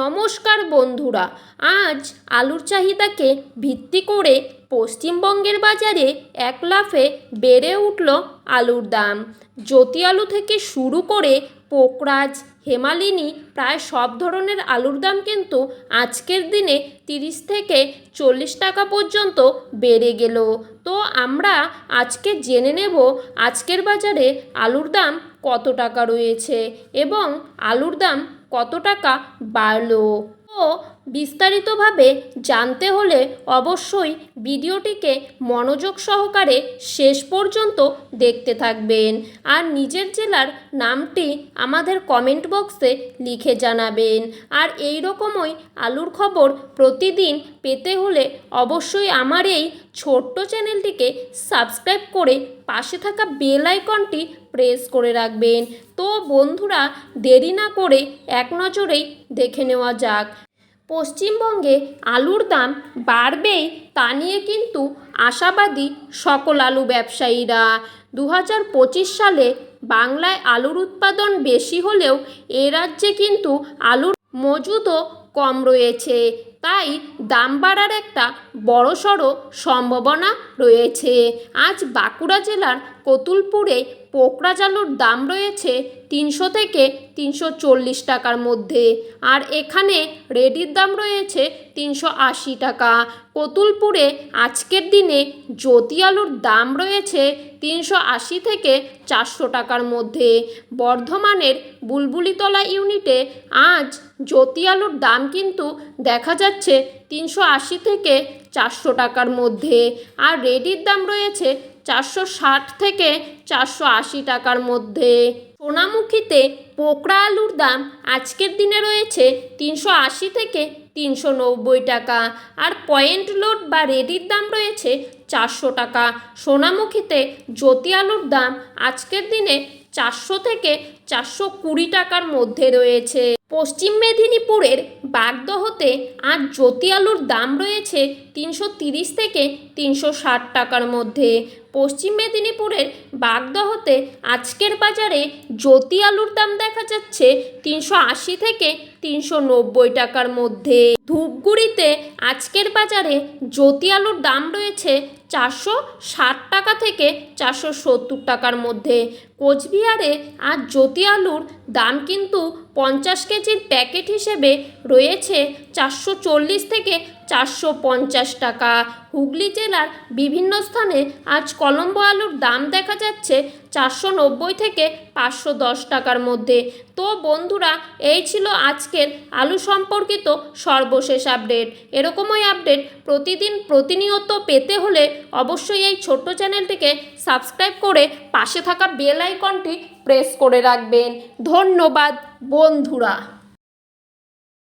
নমস্কার বন্ধুরা, আজ আলুর চাহিদাকে ভিত্তি করে পশ্চিমবঙ্গের বাজারে এক লাফে বেড়ে উঠল আলুর দাম। জ্যোতি আলু থেকে শুরু করে পোকরাজ, হেমালিনী প্রায় সব ধরনের আলুর দাম কিন্তু আজকের দিনে তিরিশ থেকে চল্লিশ টাকা পর্যন্ত বেড়ে গেল। তো আমরা আজকে জেনে নেব আজকের বাজারে আলুর দাম কত টাকা রয়েছে এবং আলুর দাম কত টাকা বাড়লো? ও বিস্তারিতভাবে জানতে হলে অবশ্যই ভিডিওটিকে মনোযোগ সহকারে শেষ পর্যন্ত দেখতে থাকবেন। আর নিজের জেলার নামটি আমাদের কমেন্ট বক্সে লিখে জানাবেন। আর এই রকমই আলুর খবর প্রতিদিন পেতে হলে অবশ্যই আমার এই ছোট্ট চ্যানেলটিকে সাবস্ক্রাইব করে পাশে থাকা বেল আইকনটি প্রেস করে রাখবেন। তো বন্ধুরা, দেরি না করে এক নজরেই দেখে নেওয়া যাক। পশ্চিমবঙ্গে আলুর দাম বাড়বেই, তা নিয়ে কিন্তু আশাবাদী সকল আলু ব্যবসায়ীরা। দু হাজার পঁচিশ সালে বাংলায় আলুর উৎপাদন বেশি হলেও এ রাজ্যে কিন্তু আলুর মজুদও কম রয়েছে। তাই দাম বাড়ার একটা বড়সড় সম্ভাবনা রয়েছে। আজ বাঁকুড়া জেলার কতুলপুরে পোকরাজ আলুর দাম রয়েছে তিনশো থেকে তিনশো চল্লিশ টাকার মধ্যে। আর এখানে রেডির দাম রয়েছে তিনশো আশি টাকা। কতুলপুরে আজকের দিনে জ্যোতি আলুর দাম রয়েছে তিনশো আশি থেকে চারশো টাকার মধ্যে। বর্ধমানের বুলবুলিতলা ইউনিটে আজ জ্যোতি আলুর দাম কিন্তু দেখা যাচ্ছে তিনশো আশি থেকে চারশো টাকার মধ্যে। আর রেডির দাম রয়েছে চারশো ষাট থেকে চারশো আশি টাকার মধ্যে। সোনামুখীতে পোকরা আলুর দাম আজকের দিনে রয়েছে তিনশো আশি থেকে তিনশো নব্বই টাকা আর পয়েন্ট লোড বা রেডির দাম রয়েছে চারশো টাকা। সোনামুখীতে জ্যোতি আলুর দাম আজকের দিনে চারশো থেকে চারশো কুড়ি টাকার মধ্যে রয়েছে। পশ্চিম মেদিনীপুরের বাগদহতে আজ জ্যোতি আলুর দাম রয়েছে তিনশো তিরিশ থেকে তিনশো ষাট টাকার মধ্যে। পশ্চিম মেদিনীপুরের বাগদহতে আজকের বাজারে জ্যোতি আলুর দাম দেখা যাচ্ছে তিনশো আশি থেকে তিনশো নব্বই টাকার মধ্যে। ধূপগুড়িতে আজকের বাজারে জ্যোতি আলুর দাম রয়েছে চারশো ষাট টাকা থেকে চারশো সত্তর টাকার মধ্যে। কোচবিহারে আজ জ্যোতি আলুর দাম কিন্তু পঞ্চাশ কেজির প্যাকেট হিসেবে রয়েছে চারশো চল্লিশ থেকে চারশো পঞ্চাশ টাকা। হুগলি জেলার বিভিন্ন স্থানে আজ কলম্বো আলুর দাম দেখা যাচ্ছে চারশো নব্বই থেকে পাঁচশো দশ টাকার মধ্যে। তো বন্ধুরা, এই ছিল আজকের আলু সম্পর্কিত সর্বশেষ আপডেট। এরকমই আপডেট প্রতিদিন প্রতিনিয়ত পেতে হলে অবশ্যই এই ছোট্ট চ্যানেলটিকে সাবস্ক্রাইব করে পাশে থাকা বেল আইকনটি প্রেস করে রাখবেন। ধন্যবাদ বন্ধুরা।